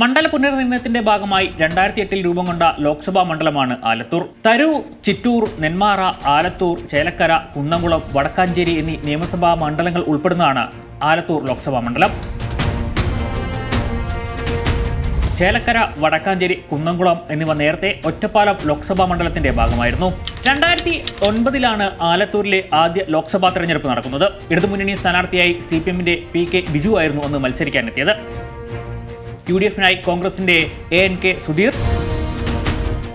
മണ്ഡല പുനർനിർണയത്തിന്റെ ഭാഗമായി രണ്ടായിരത്തി എട്ടിൽ രൂപം കൊണ്ട ലോക്സഭാ മണ്ഡലമാണ് ആലത്തൂർ. തരൂർ ചിറ്റൂർ നെന്മാറ ആലത്തൂർ ചേലക്കര കുന്നംകുളം വടക്കാഞ്ചേരി എന്നീ നിയമസഭാ മണ്ഡലങ്ങൾ ഉൾപ്പെടുന്നതാണ് ആലത്തൂർ ലോക്സഭാ മണ്ഡലം. ചേലക്കര വടക്കാഞ്ചേരി കുന്നംകുളം എന്നിവ നേരത്തെ ഒറ്റപ്പാലം ലോക്സഭാ മണ്ഡലത്തിന്റെ ഭാഗമായിരുന്നു. രണ്ടായിരത്തി ഒൻപതിലാണ് ആലത്തൂരിലെ ആദ്യ ലോക്സഭാ തെരഞ്ഞെടുപ്പ് നടക്കുന്നത്. ഇടതുമുന്നണി സ്ഥാനാർത്ഥിയായി സി പി എമ്മിന്റെ പി കെ ബിജു ആയിരുന്നു അന്ന് മത്സരിക്കാനെത്തിയത്. യു ഡി എഫിനായി കോൺഗ്രസിന്റെ A N K Sudheer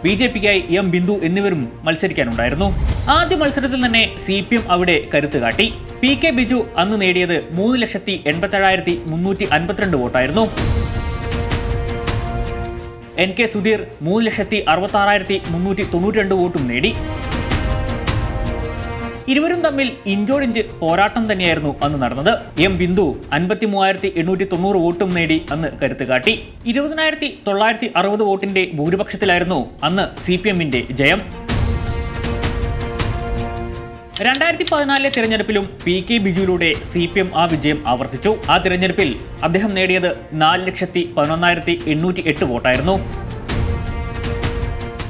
B J പിക്കായി M Bindu എന്നിവരും മത്സരിക്കാനുണ്ടായിരുന്നു. ആദ്യ മത്സരത്തിൽ തന്നെ സി പി എം അവിടെ കരുത്ത് കാട്ടി. പി കെ ബിജു അന്ന് നേടിയത് മൂന്ന് ലക്ഷത്തി എൺപത്തേഴായിരത്തി മുന്നൂറ്റി അൻപത്തിരണ്ട് വോട്ടായിരുന്നു. എൻ കെ സുധീർ മൂന്ന് ലക്ഷത്തി അറുപത്തി ആറായിരത്തി മുന്നൂറ്റി തൊണ്ണൂറ്റി രണ്ട് വോട്ടും നേടി. ഇരുവരും തമ്മിൽ ഇഞ്ചോടിഞ്ച് പോരാട്ടം തന്നെയായിരുന്നു അന്ന് നടന്നത്. എം ബിന്ദു അൻപത്തി മൂവായിരത്തി എണ്ണൂറ്റി തൊണ്ണൂറ് വോട്ടും നേടി അന്ന് കരുത്ത് കാട്ടി. ഇരുപതിനായിരത്തി തൊള്ളായിരത്തി അറുപത് വോട്ടിന്റെ ഭൂരിപക്ഷത്തിലായിരുന്നു അന്ന് സി പി എമ്മിന്റെ ജയം. രണ്ടായിരത്തി പതിനാലിലെ തിരഞ്ഞെടുപ്പിലും പി കെ ബിജുവിലൂടെ സി പി എം ആ വിജയം ആവർത്തിച്ചു. ആ തിരഞ്ഞെടുപ്പിൽ അദ്ദേഹം നേടിയത് നാല് ലക്ഷത്തി പതിനൊന്നായിരത്തി എണ്ണൂറ്റി എട്ട് വോട്ടായിരുന്നു.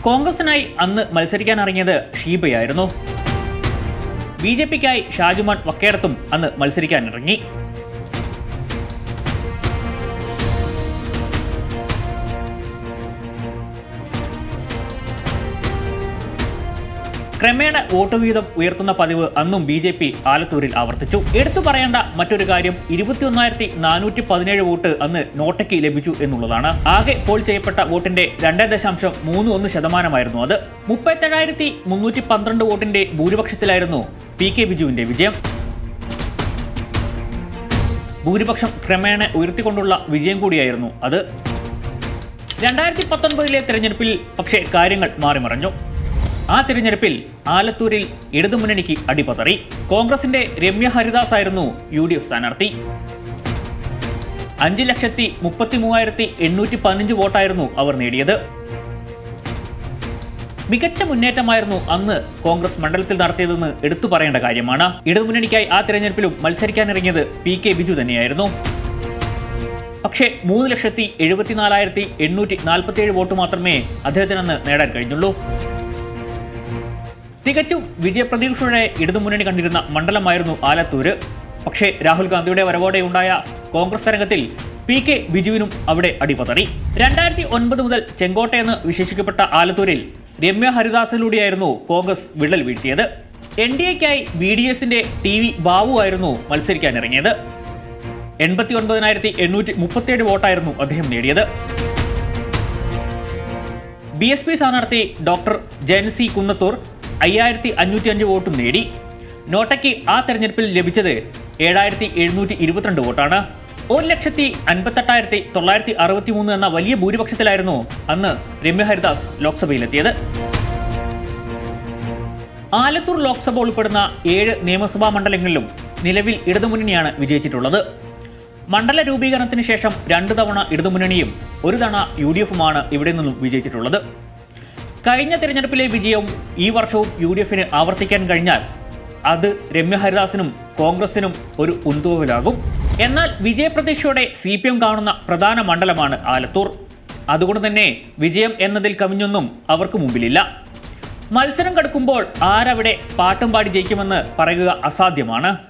കോൺഗ്രസിനായി അന്ന് മത്സരിക്കാനിറങ്ങിയത് ഷീബയായിരുന്നു. ബി ജെ പിക്കായി ഷാജുമാൻ വക്കേടത്തും അന്ന് മത്സരിക്കാനിറങ്ങി ക്രമേണ വോട്ട് വീതം ഉയർത്തുന്ന പതിവ് അന്നും ബി ജെ പി ആലത്തൂരിൽ ആവർത്തിച്ചു. എടുത്തു പറയേണ്ട മറ്റൊരു കാര്യം ഇരുപത്തിയൊന്നായിരത്തി നാനൂറ്റി പതിനേഴ് വോട്ട് അന്ന് നോട്ടയ്ക്ക് ലഭിച്ചു എന്നുള്ളതാണ്. ആകെ പോൾ ചെയ്യപ്പെട്ട വോട്ടിന്റെ രണ്ട് ദശാംശം മൂന്ന് ഒന്ന് ശതമാനമായിരുന്നു അത്. മുപ്പത്തേഴായിരത്തി മുന്നൂറ്റി പന്ത്രണ്ട് വോട്ടിന്റെ ഭൂരിപക്ഷത്തിലായിരുന്നു പി കെ ബിജുവിന്റെ വിജയം. ഭൂരിപക്ഷം ക്രമേണ ഉയർത്തിക്കൊണ്ടുള്ള വിജയം കൂടിയായിരുന്നു അത്. രണ്ടായിരത്തി പത്തൊൻപതിലെ തെരഞ്ഞെടുപ്പിൽ പക്ഷേ കാര്യങ്ങൾ മാറിമറിഞ്ഞു. ആ തിരഞ്ഞെടുപ്പിൽ ആലത്തൂരിൽ ഇടതുമുന്നണിക്ക് അടിപതറി. കോൺഗ്രസിന്റെ രമ്യ ഹരിദാസ് ആയിരുന്നു യു ഡി എഫ് സ്ഥാനാർത്ഥി. അഞ്ച് ലക്ഷത്തി മുപ്പത്തി മൂവായിരത്തി എണ്ണൂറ്റി പതിനഞ്ച് വോട്ടായിരുന്നു അവർ നേടിയത്. മികച്ച മുന്നേറ്റമായിരുന്നു അന്ന് കോൺഗ്രസ് മണ്ഡലത്തിൽ നടത്തിയതെന്ന് എടുത്തു പറയേണ്ട കാര്യമാണ്. ഇടതുമുന്നണിക്കായി ആ തിരഞ്ഞെടുപ്പിലും മത്സരിക്കാനിറങ്ങിയത് പി കെ ബിജു തന്നെയായിരുന്നു. പക്ഷേ മൂന്ന് ലക്ഷത്തി എഴുപത്തിനാലായിരത്തി എണ്ണൂറ്റി നാൽപ്പത്തിയേഴ് വോട്ട് മാത്രമേ അദ്ദേഹത്തിനന്ന് നേടാൻ കഴിഞ്ഞുള്ളൂ. തികച്ചും വിജയപ്രതീക്ഷയുടെ ഇടതുമുന്നണി കണ്ടിരുന്ന മണ്ഡലമായിരുന്നു ആലത്തൂര്. പക്ഷേ രാഹുൽ ഗാന്ധിയുടെ വരവോടെ ഉണ്ടായ കോൺഗ്രസ് തരംഗത്തിൽ പി കെ ബിജുവിനും അവിടെ അടിപതറി. രണ്ടായിരത്തി ഒൻപത് മുതൽ ചെങ്കോട്ടയെന്ന് വിശേഷിക്കപ്പെട്ട ആലത്തൂരിൽ രമ്യ ഹരിദാസിലൂടെയായിരുന്നു കോൺഗ്രസ് വിള്ളൽ വീഴ്ത്തിയത്. എൻ ഡി എക്കായി ബി ഡി എസിന്റെ ടി വി ബാബു ആയിരുന്നു മത്സരിക്കാനിറങ്ങിയത്. എൺപത്തി ഒൻപതിനായിരത്തി എണ്ണൂറ്റി മുപ്പത്തിയേഴ് വോട്ടായിരുന്നു അദ്ദേഹം നേടിയത്. ബി എസ് പി സ്ഥാനാർത്ഥി ഡോക്ടർ ജയൻസി കുന്നത്തൂർ അയ്യായിരത്തി അഞ്ഞൂറ്റി അഞ്ച് വോട്ടും നേടി. നോട്ടയ്ക്ക് ആ തെരഞ്ഞെടുപ്പിൽ ലഭിച്ചത് ഏഴായിരത്തി എഴുന്നൂറ്റി ഇരുപത്തിരണ്ട് വോട്ടാണ്. ഒരു ലക്ഷത്തി അൻപത്തെട്ടായിരത്തി തൊള്ളായിരത്തി അറുപത്തി മൂന്ന് എന്ന വലിയ ഭൂരിപക്ഷത്തിലായിരുന്നു അന്ന് രമ്യ ഹരിദാസ് ലോക്സഭയിലെത്തിയത്. ആലത്തൂർ ലോക്സഭ ഉൾപ്പെടുന്ന ഏഴ് നിയമസഭാ മണ്ഡലങ്ങളിലും നിലവിൽ ഇടതുമുന്നണിയാണ് വിജയിച്ചിട്ടുള്ളത്. മണ്ഡല രൂപീകരണത്തിന് ശേഷം രണ്ട് തവണ ഇടതുമുന്നണിയും ഒരു തവണ യു ഡി എഫുമാണ് ഇവിടെ നിന്നും വിജയിച്ചിട്ടുള്ളത്. കഴിഞ്ഞ തിരഞ്ഞെടുപ്പിലെ വിജയവും ഈ വർഷവും യു ഡി എഫിന് ആവർത്തിക്കാൻ കഴിഞ്ഞാൽ അത് രമ്യ ഹരിദാസിനും കോൺഗ്രസിനും ഒരു ഉന്തുവലാകും. എന്നാൽ വിജയപ്രതീക്ഷയോടെ സി പി എം കാണുന്ന പ്രധാന മണ്ഡലമാണ് ആലത്തൂർ. അതുകൊണ്ട് തന്നെ വിജയം എന്നതിൽ കവിഞ്ഞൊന്നും അവർക്ക് മുമ്പിലില്ല. മത്സരം കടക്കുമ്പോൾ ആരവിടെ പാട്ടും പാടി ജയിക്കുമെന്ന് പറയുക അസാധ്യമാണ്.